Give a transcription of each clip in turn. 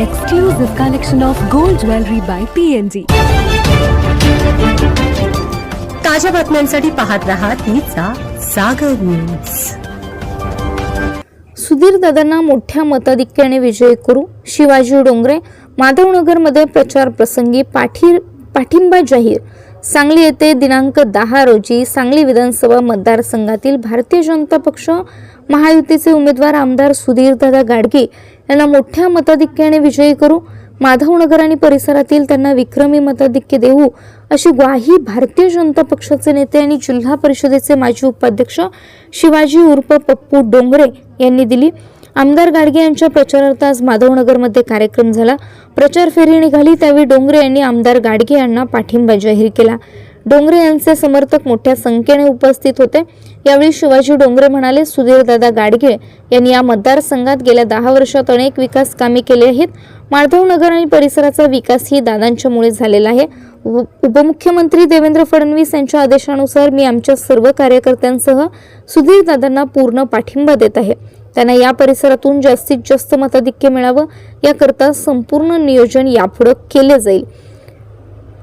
an exclusive collection of gold jewelry by PNG. ताज्या बातम्यांसाठी पाहत रहा तिचा सागर न्यूज सुधीर दादांना मोठ्या मताधिक्याने विजयी करू शिवाजी डोंगरे माधवनगरमध्ये प्रचार प्रसंगी पाठी पाठिंबा जाहीर सांगली येथे दिनांक दहा रोजी सांगली विधानसभा मतदारसंघातील भारतीय जनता पक्ष महायुतीचे उमेदवार आमदार सुधीरदादा गाडगे यांना मोठ्या मताधिक्याने विजयी करू माधवनगर आणि परिसरातील त्यांना विक्रमी मताधिक्य देऊ अशी ग्वाही भारतीय जनता पक्षाचे नेते आणि जिल्हा परिषदेचे माजी उपाध्यक्ष शिवाजी उर्फ पप्पू डोंगरे यांनी दिली. आमदार गाडगे यांच्या प्रचारार्थ आज माधवनगरमध्ये कार्यक्रम झाला. प्रचार फेरी निघाली त्यावेळी डोंगरे यांनी आमदार गाडगे यांना पाठिंबा जाहीर केला. डोंगरे यांचे समर्थक मोठ्या संख्येने उपस्थित होते. यावेळी शिवाजी डोंगरे म्हणाले सुधीरदादा गाडगे यांनी या मतदारसंघात गेल्या दहा वर्षात अनेक विकास कामे केली आहेत. माधवनगर आणि परिसराचा विकास ही दादांच्यामुळे झालेला आहे. उपमुख्यमंत्री देवेंद्र फडणवीस यांच्या आदेशानुसार मी आमच्या सर्व कार्यकर्त्यांसह सुधीर दादांना पूर्ण पाठिंबा देत आहे. त्यांना या परिसरातून जास्तीत जास्त मताधिक्य मिळावं. याकरता संपूर्ण नियोजन यापुढे केले जाईल.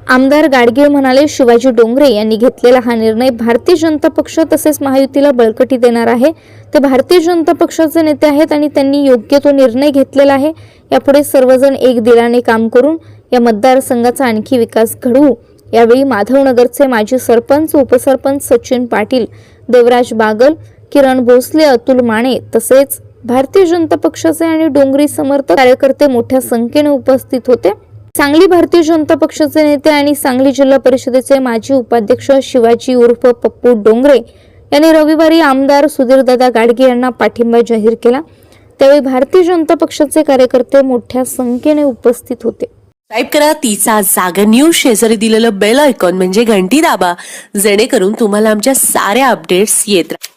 आमदार गाडगीळ म्हणाले शिवाजी डोंगरे यांनी घेतलेला हा निर्णय भारतीय जनता पक्ष तसेच महायुतीला बळकटी देणार आहे. ते भारतीय जनता पक्षाचे नेते आहेत आणि त्यांनी योग्य तो निर्णय घेतलेला आहे. यापुढे सर्वजण एक दिलाने काम करून या मतदारसंघाचा आणखी विकास घडवू. यावेळी माधवनगरचे माजी सरपंच उपसरपंच सचिन पाटील देवराज बागल किरण भोसले अतुल माने तसेच भारतीय जनता पक्षाचे आणि डोंगरी समर्थक कार्यकर्ते मोठ्या संख्येने उपस्थित होते. सांगली भारतीय जनता पक्षाचे नेते आणि सांगली जिल्हा परिषदेचे माजी उपाध्यक्ष शिवाजी उर्फ पप्पू डोंगरे यांनी रविवारी आमदार सुधीरदादा गाडगे यांना पाठिंबा जाहीर केला. त्यावेळी भारतीय जनता पक्षाचे कार्यकर्ते मोठ्या संख्येने उपस्थित होते. टाईप करा तिचा जागर न्यूज शेजारी दिलेलं बेल आयकॉन म्हणजे घंटी दाबा. जेणेकरून तुम्हाला आमच्या साऱ्या अपडेट्स येत राहतील